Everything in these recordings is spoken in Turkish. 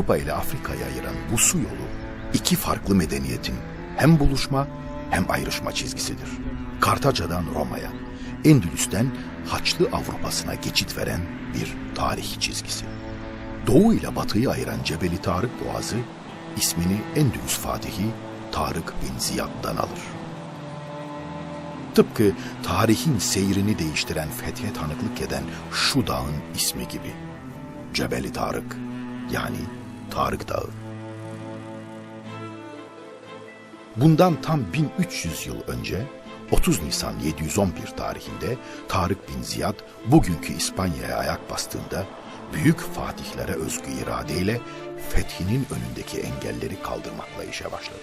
Avrupa ile Afrika'yı ayıran bu su yolu iki farklı medeniyetin hem buluşma hem ayrışma çizgisidir. Kartaca'dan Roma'ya, Endülüs'ten Haçlı Avrupa'sına geçit veren bir tarih çizgisi. Doğu ile batıyı ayıran Cebeli Tarık Boğazı ismini Endülüs Fatihi Tarık bin Ziyad'dan alır. Tıpkı tarihin seyrini değiştiren fethe tanıklık eden şu dağın ismi gibi. Cebeli Tarık yani Tarık Dağı. Bundan tam 1300 yıl önce 30 Nisan 711 tarihinde Tarık bin Ziyad bugünkü İspanya'ya ayak bastığında büyük fatihlere özgü iradeyle fethinin önündeki engelleri kaldırmakla işe başladı.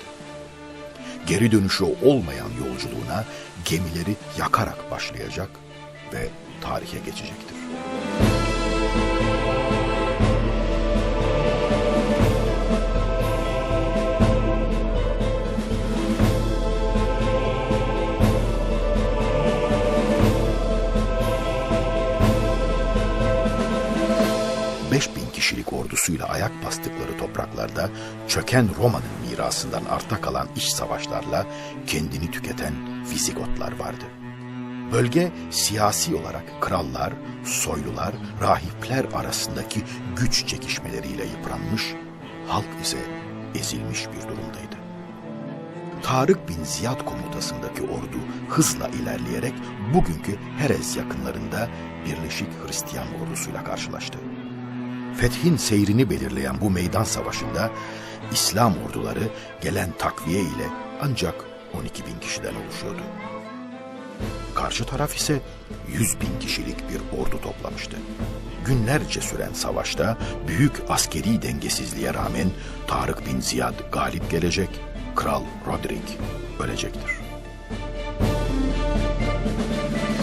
Geri dönüşü olmayan yolculuğuna gemileri yakarak başlayacak ve tarihe geçecektir. Kişilik ordusuyla ayak bastıkları topraklarda çöken Roma'nın mirasından arta kalan iç savaşlarla kendini tüketen Vizigotlar vardı. Bölge siyasi olarak krallar, soylular, rahipler arasındaki güç çekişmeleriyle yıpranmış, halk ise ezilmiş bir durumdaydı. Tarık bin Ziyad komutasındaki ordu hızla ilerleyerek bugünkü Herez yakınlarında Birleşik Hristiyan ordusuyla karşılaştı. Fethin seyrini belirleyen bu meydan savaşında İslam orduları gelen takviye ile ancak 12 bin kişiden oluşuyordu. Karşı taraf ise 100 bin kişilik bir ordu toplamıştı. Günlerce süren savaşta büyük askeri dengesizliğe rağmen Tarık bin Ziyad galip gelecek, Kral Rodrik ölecektir.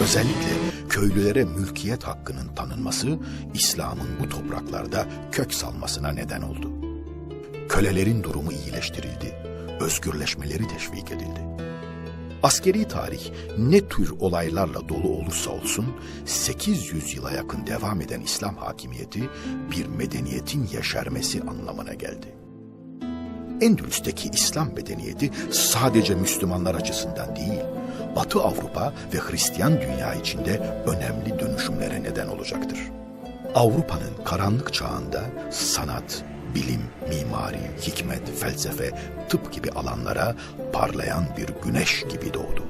Özellikle köylülere mülkiyet hakkının tanınması İslam'ın bu topraklarda kök salmasına neden oldu. Kölelerin durumu iyileştirildi, özgürleşmeleri teşvik edildi. Askeri tarih ne tür olaylarla dolu olursa olsun 800 yıla yakın devam eden İslam hakimiyeti bir medeniyetin yeşermesi anlamına geldi. Endülüs'teki İslam medeniyeti sadece Müslümanlar açısından değil, Batı Avrupa ve Hristiyan dünya içinde önemli dönüşümlere neden olacaktır. Avrupa'nın karanlık çağında sanat, bilim, mimari, hikmet, felsefe, tıp gibi alanlara parlayan bir güneş gibi doğdu.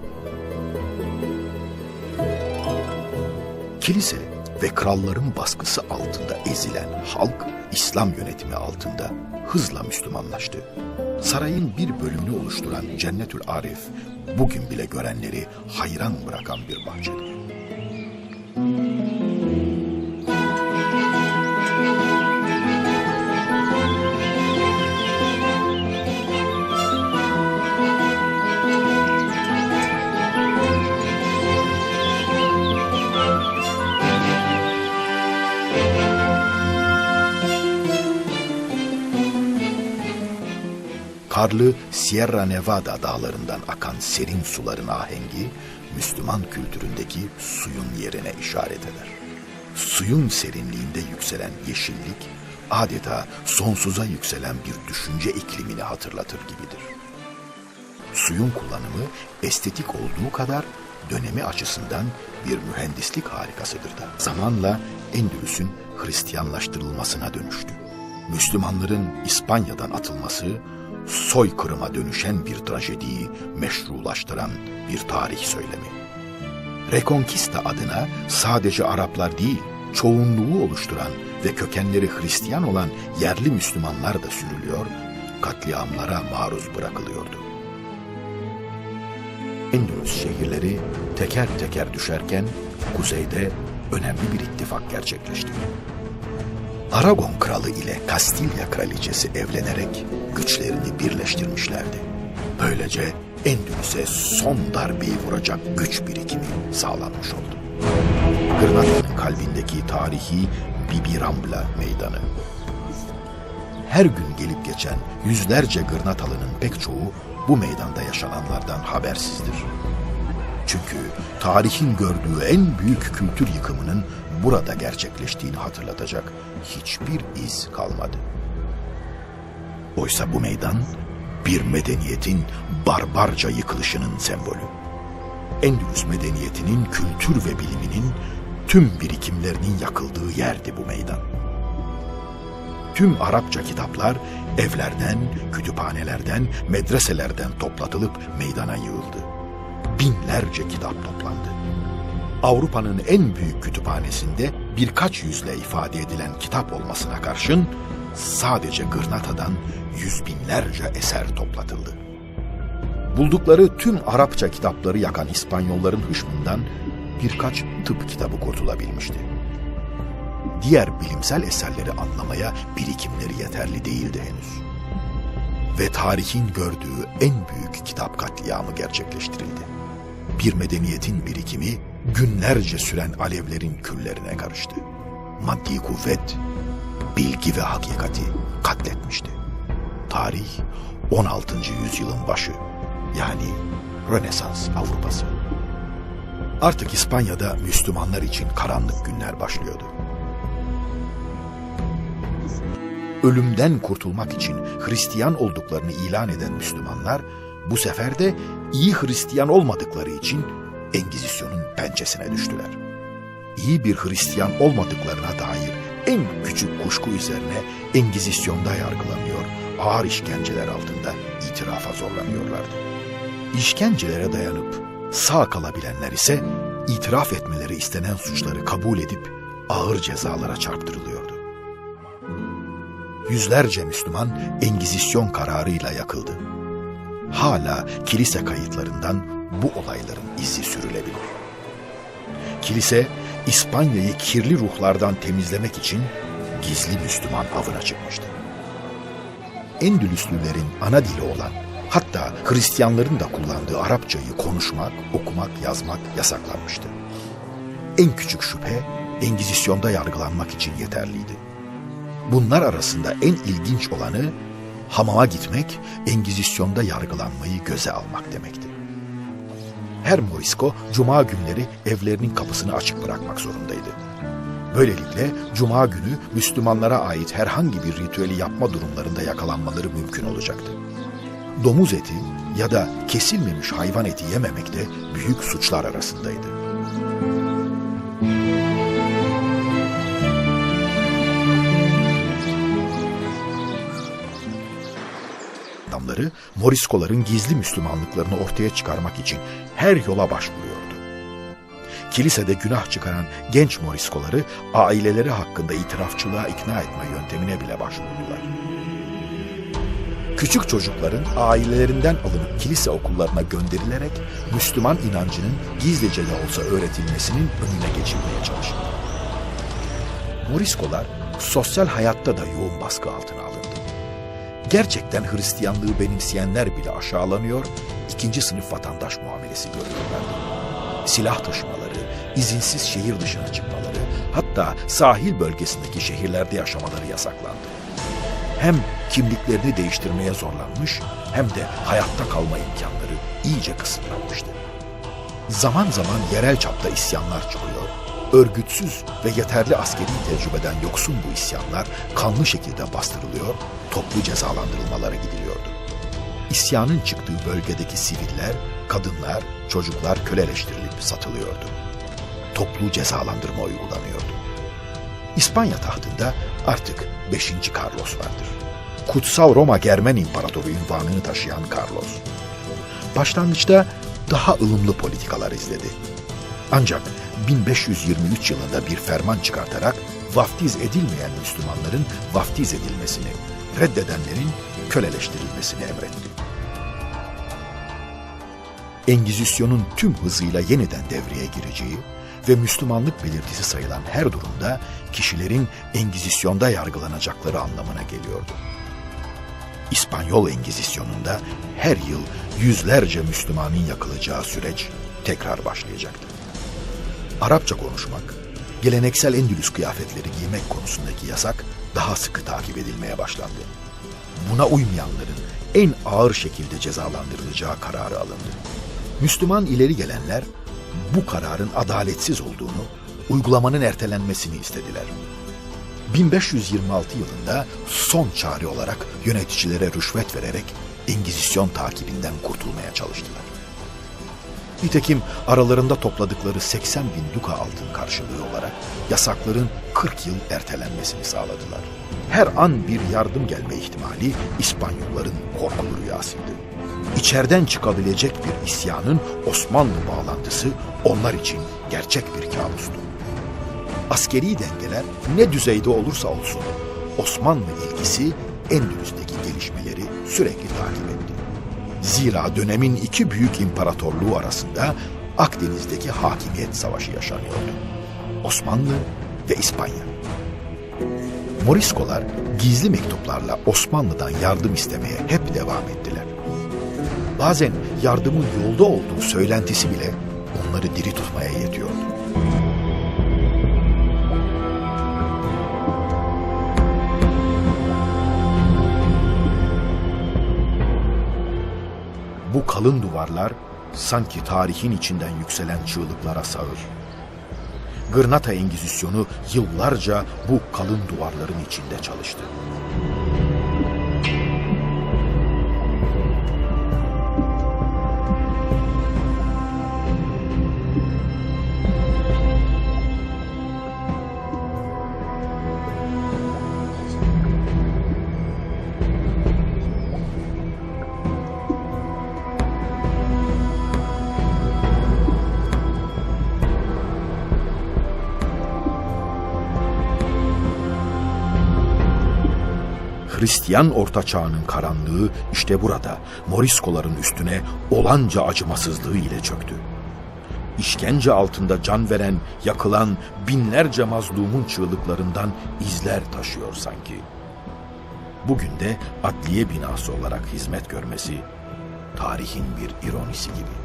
Kilise ve kralların baskısı altında ezilen halk, İslam yönetimi altında hızla Müslümanlaştı. Sarayın bir bölümünü oluşturan Cennetül Arif, bugün bile görenleri hayran bırakan bir bahçedir. Karlı Sierra Nevada dağlarından akan serin suların ahengi, Müslüman kültüründeki suyun yerine işaret eder. Suyun serinliğinde yükselen yeşillik, adeta sonsuza yükselen bir düşünce iklimini hatırlatır gibidir. Suyun kullanımı estetik olduğu kadar dönemi açısından bir mühendislik harikasıdır da. Zamanla Endülüs'ün Hristiyanlaştırılmasına dönüştü. Müslümanların İspanya'dan atılması, soykırıma dönüşen bir trajediyi meşrulaştıran bir tarih söylemi. Reconquista adına sadece Araplar değil, çoğunluğu oluşturan ve kökenleri Hristiyan olan yerli Müslümanlar da sürülüyor, katliamlara maruz bırakılıyordu. Endülüs şehirleri teker teker düşerken kuzeyde önemli bir ittifak gerçekleşti. Aragon kralı ile Kastilya kraliçesi evlenerek güçlerini birleştirmişlerdi. Böylece Endülüs'e son darbeyi vuracak güç birikimi sağlanmış oldu. Gırnata'nın kalbindeki tarihi Bibirambla meydanı. Her gün gelip geçen yüzlerce Gırnatalı'nın pek çoğu bu meydanda yaşananlardan habersizdir. Çünkü tarihin gördüğü en büyük kültür yıkımının burada gerçekleştiğini hatırlatacak hiçbir iz kalmadı. Oysa bu meydan bir medeniyetin barbarca yıkılışının sembolü. Endülüs medeniyetinin kültür ve biliminin tüm birikimlerinin yakıldığı yerdi bu meydan. Tüm Arapça kitaplar evlerden, kütüphanelerden, medreselerden toplatılıp meydana yığıldı. Binlerce kitap toplandı. Avrupa'nın en büyük kütüphanesinde birkaç yüzle ifade edilen kitap olmasına karşın sadece Gırnata'dan yüz binlerce eser toplatıldı. Buldukları tüm Arapça kitapları yakan İspanyolların hışmından birkaç tıp kitabı kurtulabilmişti. Diğer bilimsel eserleri anlamaya birikimleri yeterli değildi henüz. Ve tarihin gördüğü en büyük kitap katliamı gerçekleştirildi. Bir medeniyetin birikimi günlerce süren alevlerin küllerine karıştı. Maddi kuvvet, bilgi ve hakikati katletmişti. Tarih 16. yüzyılın başı yani Rönesans Avrupası. Artık İspanya'da Müslümanlar için karanlık günler başlıyordu. Ölümden kurtulmak için Hristiyan olduklarını ilan eden Müslümanlar bu sefer de iyi Hristiyan olmadıkları için Engizisyon'un pençesine düştüler. İyi bir Hristiyan olmadıklarına dair en küçük kuşku üzerine Engizisyon'da yargılanıyor, ağır işkenceler altında itirafa zorlanıyorlardı. İşkencelere dayanıp sağ kalabilenler ise itiraf etmeleri istenen suçları kabul edip ağır cezalara çarptırılıyordu. Yüzlerce Müslüman Engizisyon kararıyla yakıldı. Hala kilise kayıtlarından bu olayların izi sürülebilir. Kilise İspanya'yı kirli ruhlardan temizlemek için gizli Müslüman avına çıkmıştı. Endülüslülerin ana dili olan hatta Hristiyanların da kullandığı Arapçayı konuşmak, okumak, yazmak yasaklanmıştı. En küçük şüphe Engizisyon'da yargılanmak için yeterliydi. Bunlar arasında en ilginç olanı hamama gitmek, Engizisyon'da yargılanmayı göze almak demekti. Her Morisco cuma günleri evlerinin kapısını açık bırakmak zorundaydı. Böylelikle cuma günü Müslümanlara ait herhangi bir ritüeli yapma durumlarında yakalanmaları mümkün olacaktı. Domuz eti ya da kesilmemiş hayvan eti yememek de büyük suçlar arasındaydı. Moriskoların gizli Müslümanlıklarını ortaya çıkarmak için her yola başvuruyordu. Kilisede günah çıkaran genç Moriskoları aileleri hakkında itirafçılığa ikna etme yöntemine bile başvurdular. Küçük çocukların ailelerinden alınıp kilise okullarına gönderilerek Müslüman inancının gizlice de olsa öğretilmesinin önüne geçilmeye çalışıldı. Moriskolar sosyal hayatta da yoğun baskı altına alındı gerçekten Hristiyanlığı benimseyenler bile aşağılanıyor, ikinci sınıf vatandaş muamelesi görüyorlardı. Silah taşımaları, izinsiz şehir dışına çıkmaları, hatta sahil bölgesindeki şehirlerde yaşamaları yasaklandı. Hem kimliklerini değiştirmeye zorlanmış hem de hayatta kalma imkanları iyice kısıtlanmıştı. Zaman zaman yerel çapta isyanlar çıkıyor, örgütsüz ve yeterli askeri tecrübeden yoksun bu isyanlar kanlı şekilde bastırılıyor, toplu cezalandırılmalara gidiliyordu. İsyanın çıktığı bölgedeki siviller, kadınlar, çocuklar köleleştirilip satılıyordu. Toplu cezalandırma uygulanıyordu. İspanya tahtında artık 5. Carlos vardır. Kutsal Roma Germen İmparatoru ünvanını taşıyan Carlos. Başlangıçta daha ılımlı politikalar izledi. Ancak 1523 yılında bir ferman çıkartarak vaftiz edilmeyen Müslümanların vaftiz edilmesini, reddedenlerin köleleştirilmesini emretti. Engizisyonun tüm hızıyla yeniden devreye gireceği ve Müslümanlık belirtisi sayılan her durumda kişilerin Engizisyonda yargılanacakları anlamına geliyordu. İspanyol Engizisyonunda her yıl yüzlerce Müslümanın yakılacağı süreç tekrar başlayacaktı. Arapça konuşmak, geleneksel Endülüs kıyafetleri giymek konusundaki yasak daha sıkı takip edilmeye başlandı. Buna uymayanların en ağır şekilde cezalandırılacağı kararı alındı. Müslüman ileri gelenler bu kararın adaletsiz olduğunu, uygulamanın ertelenmesini istediler. 1526 yılında son çare olarak yöneticilere rüşvet vererek Engizisyon takibinden kurtulmaya çalıştılar. Nitekim aralarında topladıkları 80 bin duka altın karşılığı olarak yasakların 40 yıl ertelenmesini sağladılar. Her an bir yardım gelme ihtimali İspanyolların korkulu rüyasıydı. İçeriden çıkabilecek bir isyanın Osmanlı bağlantısı onlar için gerçek bir kabustu. Askeri dengeler ne düzeyde olursa olsun Osmanlı ilgisi Endülüs'teki gelişmeleri sürekli takip etti. Zira dönemin iki büyük imparatorluğu arasında Akdeniz'deki hakimiyet savaşı yaşanıyordu. Osmanlı ve İspanya. Moriskolar gizli mektuplarla Osmanlı'dan yardım istemeye hep devam ettiler. Bazen yardımın yolda olduğu söylentisi bile onları diri tutmaya yetiyordu. Kalın duvarlar sanki tarihin içinden yükselen çığlıklara sağır. Gırnata Engizisyonu yıllarca bu kalın duvarların içinde çalıştı. Hristiyan Orta Çağ'ın karanlığı işte burada Moriskoların üstüne olanca acımasızlığı ile çöktü. İşkence altında can veren, yakılan binlerce mazlumun çığlıklarından izler taşıyor sanki. Bugün de adliye binası olarak hizmet görmesi tarihin bir ironisi gibi.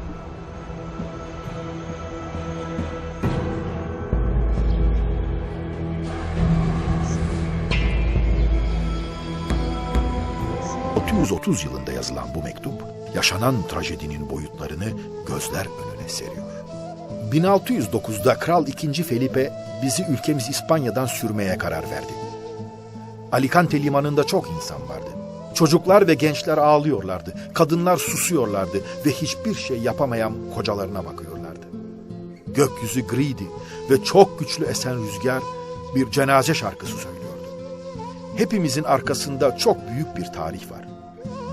...630 yılında yazılan bu mektup... ...yaşanan trajedinin boyutlarını gözler önüne seriyor. 1609'da Kral II. Felipe bizi ülkemiz İspanya'dan sürmeye karar verdi. Alicante limanında çok insan vardı. Çocuklar ve gençler ağlıyorlardı. Kadınlar susuyorlardı ve hiçbir şey yapamayan kocalarına bakıyorlardı. Gökyüzü griydi ve çok güçlü esen rüzgar bir cenaze şarkısı söylüyordu. Hepimizin arkasında çok büyük bir tarih var.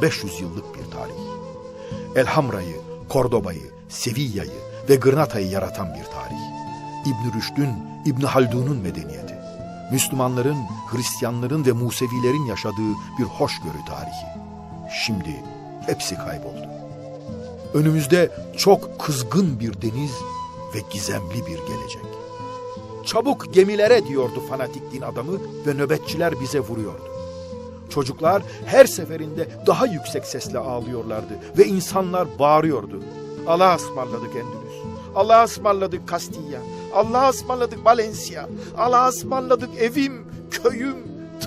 500 yıllık bir tarih. Elhamra'yı, Kordoba'yı, Sevilla'yı ve Gırnata'yı yaratan bir tarih. İbn Rüşd'ün, İbn Haldun'un medeniyeti. Müslümanların, Hristiyanların ve Musevilerin yaşadığı bir hoşgörü tarihi. Şimdi hepsi kayboldu. Önümüzde çok kızgın bir deniz ve gizemli bir gelecek. Çabuk gemilere diyordu fanatik din adamı ve nöbetçiler bize vuruyordu. Çocuklar her seferinde daha yüksek sesle ağlıyorlardı ve insanlar bağırıyordu. Allah'a ısmarladık Endülüs. Allah'a ısmarladık Kastilya. Allah'a ısmarladık Valencia. Allah'a ısmarladık evim, köyüm,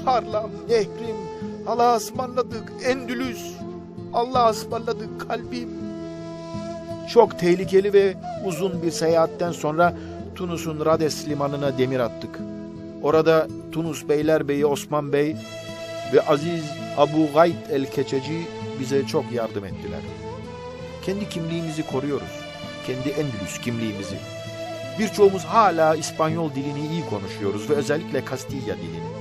tarlam, nehrim. Allah'a ısmarladık Endülüs. Allah'a ısmarladık kalbim. Çok tehlikeli ve uzun bir seyahatten sonra Tunus'un Rades limanına demir attık. Orada Tunus Beylerbeyi Osman Bey ve Aziz Abu Gayt el-Keçeci bize çok yardım ettiler. Kendi kimliğimizi koruyoruz. Kendi Endülüs kimliğimizi. Birçoğumuz hala İspanyol dilini iyi konuşuyoruz ve özellikle Kastilya dilini.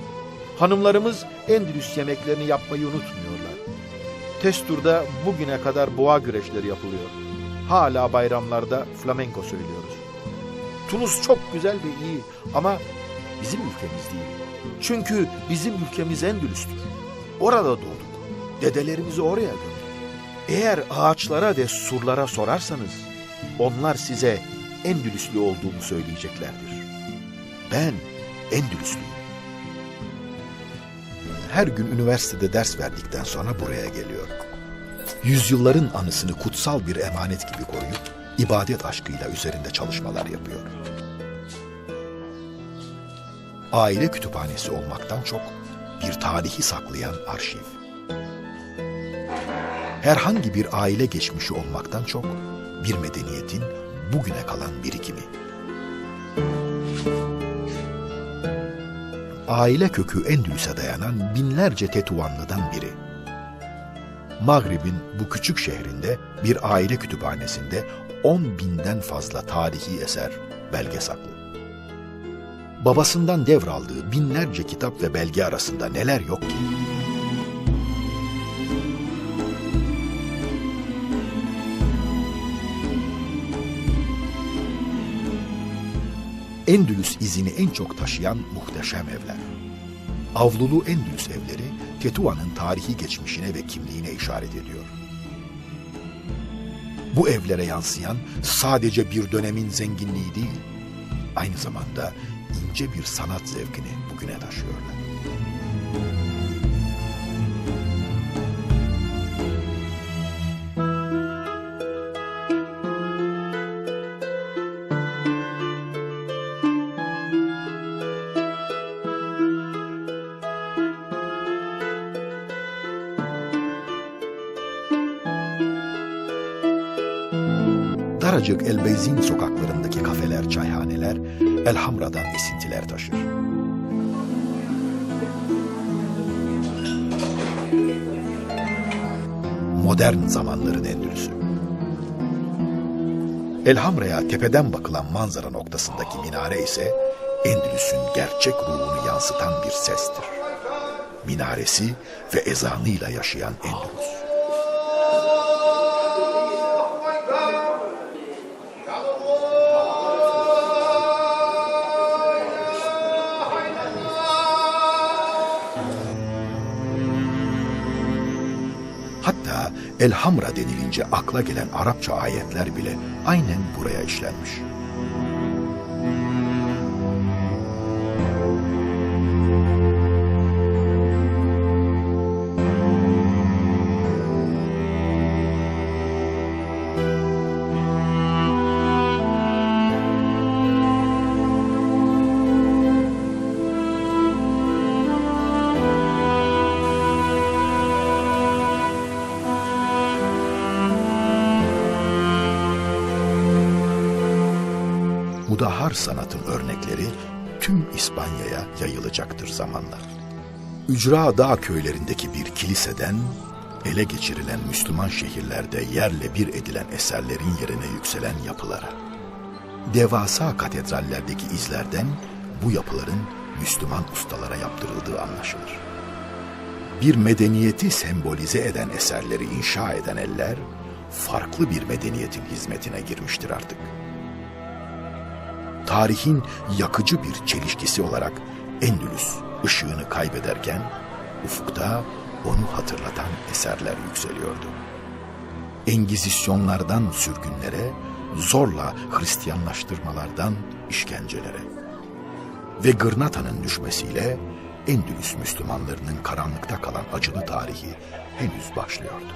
Hanımlarımız Endülüs yemeklerini yapmayı unutmuyorlar. Testur'da bugüne kadar boğa güreşleri yapılıyor. Hala bayramlarda flamenko söylüyoruz. Tunus çok güzel ve iyi ama bizim ülkemiz değil. Çünkü bizim ülkemiz Endülüs'tür. Orada doğduk. Dedelerimizi oraya gömdük. Eğer ağaçlara ve surlara sorarsanız onlar size Endülüslü olduğumu söyleyeceklerdir. Ben Endülüslüyüm. Her gün üniversitede ders verdikten sonra buraya geliyor. Yüzyılların anısını kutsal bir emanet gibi koruyup ibadet aşkıyla üzerinde çalışmalar yapıyor. Aile kütüphanesi olmaktan çok bir tarihi saklayan arşiv. Herhangi bir aile geçmişi olmaktan çok bir medeniyetin bugüne kalan birikimi. aile kökü Endülüs'e dayanan binlerce Tetuvanlı'dan biri. Maghrib'in bu küçük şehrinde bir aile kütüphanesinde 10 binden fazla tarihi eser, belge saklı. Babasından devraldığı binlerce kitap ve belge arasında neler yok ki? Endülüs izini en çok taşıyan muhteşem evler. Avlulu Endülüs evleri Tetuan'ın tarihi geçmişine ve kimliğine işaret ediyor. Bu evlere yansıyan sadece bir dönemin zenginliği değil, aynı zamanda ince bir sanat zevkini bugüne taşıyorlar. Daracık Elbeyzin sokaklarındaki kafeler, çayhaneler Elhamra'dan esintiler taşır. Modern zamanların Endülüsü. Elhamra'ya tepeden bakılan manzara noktasındaki minare ise Endülüs'ün gerçek ruhunu yansıtan bir sestir. Minaresi ve ezanıyla yaşayan Endülüs. Elhamra denilince akla gelen Arapça ayetler bile aynen buraya işlenmiş. Mudahar sanatın örnekleri tüm İspanya'ya yayılacaktır zamanla. Ücra Dağ köylerindeki bir kiliseden ele geçirilen Müslüman şehirlerde yerle bir edilen eserlerin yerine yükselen yapılara. Devasa katedrallerdeki izlerden bu yapıların Müslüman ustalara yaptırıldığı anlaşılır. Bir medeniyeti sembolize eden eserleri inşa eden eller, farklı bir medeniyetin hizmetine girmiştir artık tarihin yakıcı bir çelişkisi olarak Endülüs ışığını kaybederken ufukta onu hatırlatan eserler yükseliyordu. Engizisyonlardan sürgünlere, zorla Hristiyanlaştırmalardan işkencelere ve Gırnata'nın düşmesiyle Endülüs Müslümanlarının karanlıkta kalan acılı tarihi henüz başlıyordu.